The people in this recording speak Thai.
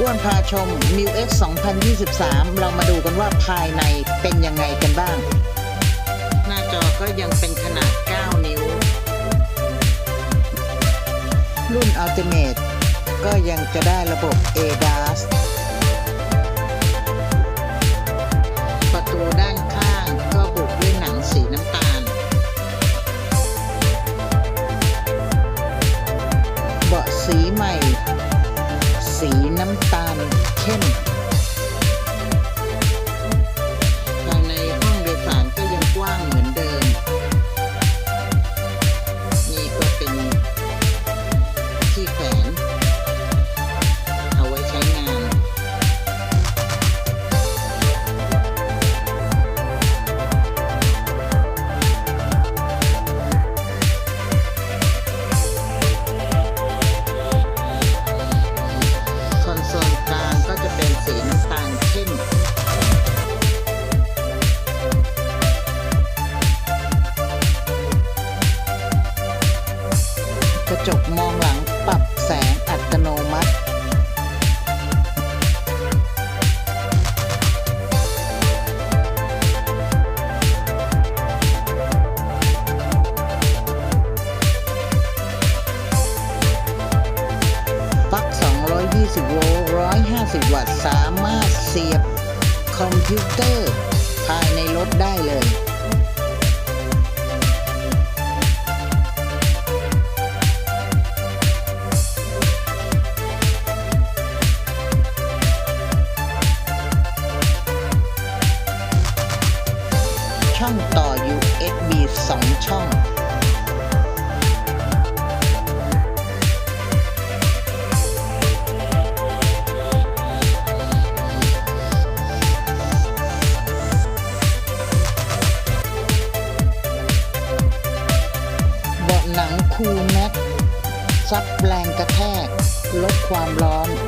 อ้วนพาชม m i u X 2023 เรามาดูกันว่าภายในเป็นยังไงกันบ้าง หน้าจอก็ยังเป็นขนาด 9 นิ้ว รุ่น Ultimate ก็ยังจะได้ระบบ ADAS ประตูด้านข้างก็บุกด้วยหนังสีน้ำตาล เบาะสีใหม่ สีน้ำตาลเข้ม ระจกมองหลังปรับแสงอัตโนมัติ ปลั๊ก 220 โวลต์ 150 วัตต์ สามารถเสียบคอมพิวเตอร์ภายในรถได้เลย ช่องต่อ USB 2 ช่องเบาะหนังคูลแม็กซับแรงกระแทก ลดความร้อน